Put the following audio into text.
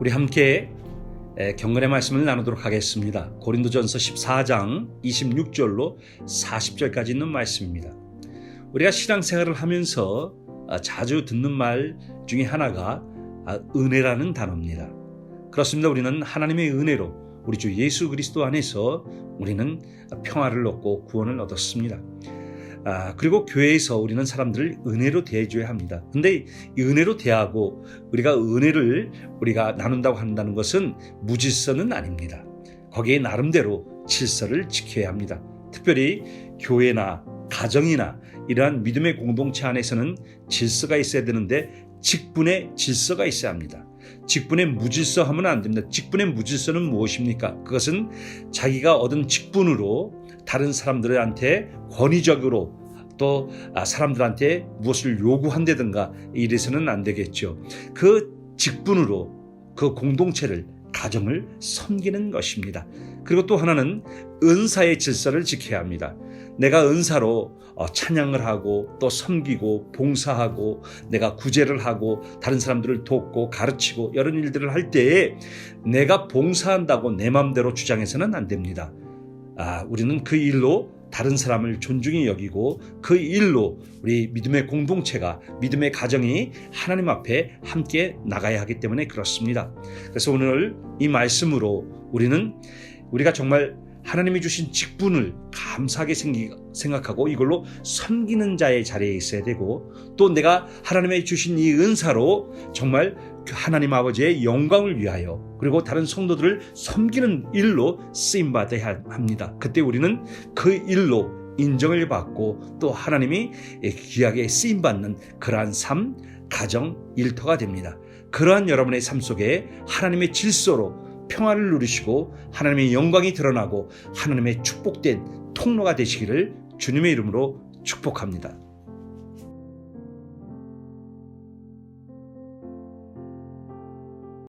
우리 함께 에, 경건의 말씀을 나누도록 하겠습니다. 고린도전서 14장 26절로 40절까지 있는 말씀입니다. 우리가 신앙생활을 하면서 아, 자주 듣는 말 중에 하나가 아, 은혜라는 단어입니다. 그렇습니다. 우리는 하나님의 은혜로 우리 주 예수 그리스도 안에서 우리는 평화를 얻고 구원을 얻었습니다. 아, 그리고 교회에서 우리는 사람들을 은혜로 대해줘야 합니다. 근데 이 은혜로 대하고 우리가 은혜를 우리가 나눈다고 한다는 것은 무질서는 아닙니다. 거기에 나름대로 질서를 지켜야 합니다. 특별히 교회나 가정이나 이러한 믿음의 공동체 안에서는 질서가 있어야 되는데 직분의 질서가 있어야 합니다. 직분의 무질서 하면 안 됩니다. 직분의 무질서는 무엇입니까? 그것은 자기가 얻은 직분으로 다른 사람들한테 권위적으로 또 아, 사람들한테 무엇을 요구한다든가 이래서는 안 되겠죠. 그 직분으로 그 공동체를 가정을 섬기는 것입니다. 그리고 또 하나는 은사의 질서를 지켜야 합니다. 내가 은사로 어, 찬양을 하고 또 섬기고 봉사하고 내가 구제를 하고 다른 사람들을 돕고 가르치고 이런 일들을 할 때에 내가 봉사한다고 내 마음대로 주장해서는 안 됩니다. 아, 우리는 그 일로 다른 사람을 존중히 여기고 그 일로 우리 믿음의 공동체가 믿음의 가정이 하나님 앞에 함께 나가야 하기 때문에 그렇습니다. 그래서 오늘 이 말씀으로 우리는 우리가 정말 하나님이 주신 직분을 감사하게 생각하고 이걸로 섬기는 자의 자리에 있어야 되고 또 내가 하나님의 주신 이 은사로 정말 그 하나님 아버지의 영광을 위하여 그리고 다른 성도들을 섬기는 일로 쓰임 받아야 합니다. 그때 우리는 그 일로 인정을 받고 또 하나님이 귀하게 쓰임 받는 그러한 삶, 가정, 일터가 됩니다. 그러한 여러분의 삶 속에 하나님의 질서로 평화를 누리시고 하나님의 영광이 드러나고 하나님의 축복된 통로가 되시기를 주님의 이름으로 축복합니다.